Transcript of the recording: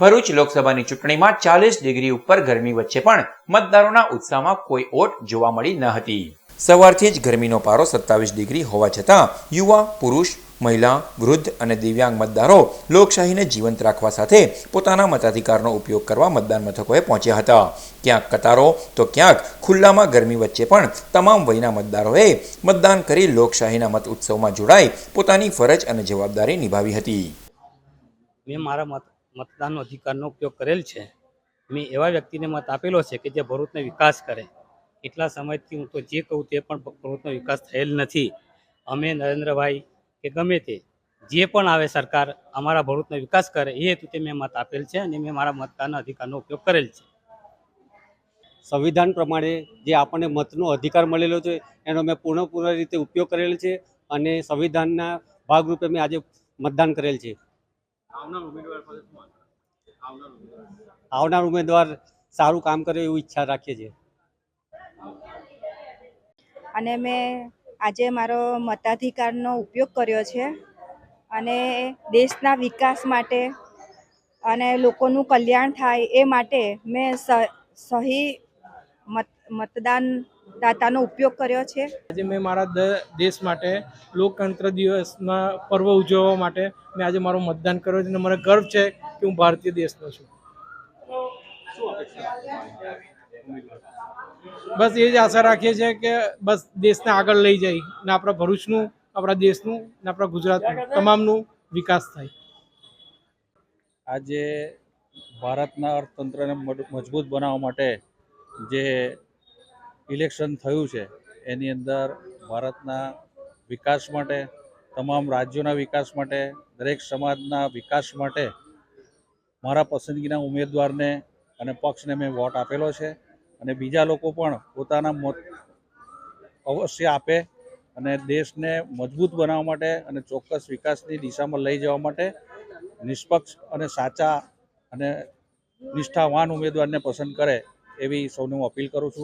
ભરૂચ લોકસભાની ચૂંટણીમાં ચાલીસ ડિગ્રી ઉપર ગરમી વચ્ચે પણ મતદારોના ઉત્સાહમાં કોઈ ઓટ જોવા મળી ન હતી. સવારથી જ ગરમીનો પારો સત્તાવીસ ડિગ્રી હોવા છતાં યુવા, પુરુષ, મહિલા, વૃદ્ધ અને દિવ્યાંગ મતદારો લોકશાહીને જીવંત રાખવા સાથે પોતાના મતાધિકારનો ઉપયોગ કરવા મતદાન મથકોએ પહોંચ્યા હતા. ક્યાંક કતારો, તો ક્યાંક ખુલ્લામાં ગરમી વચ્ચે પણ તમામ વયના મતદારોએ મતદાન કરી લોકશાહીના મત ઉત્સવમાં જોડાઈ પોતાની ફરજ અને જવાબદારી નિભાવી હતી. મેં મારા મત મતદાનનો અધિકારનો ઉપયોગ કરેલ છે. મેં એવા વ્યક્તિને મત આપેલો છે કે જે ભરૂચનો વિકાસ કરે. એટલા સમયથી હું તો જે કહું તે પણ ભરૂચનો વિકાસ થયેલ નથી. અમે નરેન્દ્રભાઈ કે ગમે તે, જે પણ આવે સરકાર અમારા ભરૂચનો વિકાસ કરે, એ હેતુથી મેં મત આપેલ છે અને મેં મારા મતદાનના અધિકારનો ઉપયોગ કરેલ છે. સંવિધાન પ્રમાણે જે આપણને મતનો અધિકાર મળેલો છે, એનો મેં પૂર્ણપૂર્ણ રીતે ઉપયોગ કરેલ છે અને સંવિધાનના ભાગરૂપે મેં આજે મતદાન કરેલ છે. આવનાર ઉમેદવાર સારું કામ કરે એવું ઈચ્છા રાખીએ છીએ. અને મેં આજે મારો મતાધિકારનો ઉપયોગ કર્યો છે અને દેશના વિકાસ માટે અને લોકોનું કલ્યાણ થાય એ માટે મેં સ- સહી મત મતદાન દાતાનો ઉપયોગ કર્યો છે. આજે મેં મારા દ- દેશ માટે લોકતંત્ર દિવસના પર્વ ઉજવવા માટે મેં આજે મારું મતદાન કર્યું છે અને મને ગર્વ છે કે હું ભારતીય દેશનો છું. બસ એ જ આશા રાખીએ છીએ કે બસ દેશને આગળ લઈ જાય ને આપણા ભરૂચનું આપણા દેશનું ને આપણા ગુજરાતનું તમામનું વિકાસ થાય. આજે ભારતના અર્થતંત્રને મજબૂત બનાવવા માટે જે ઇલેક્શન થયું છે, એની અંદર ભારતના વિકાસ માટે, તમામ રાજ્યોના વિકાસ માટે, દરેક સમાજના વિકાસ માટે મારા પસંદગીના ઉમેદવારને અને પક્ષને મેં વોટ આપેલો છે અને બીજા લોકો પણ પોતાના મત અવશ્ય આપે અને દેશને મજબૂત બનાવવા માટે અને ચોક્કસ વિકાસની દિશામાં લઈ જવા માટે નિષ્પક્ષ અને સાચા અને નિષ્ઠાવાન ઉમેદવારને પસંદ કરે એવી સૌને અપીલ કરું છું.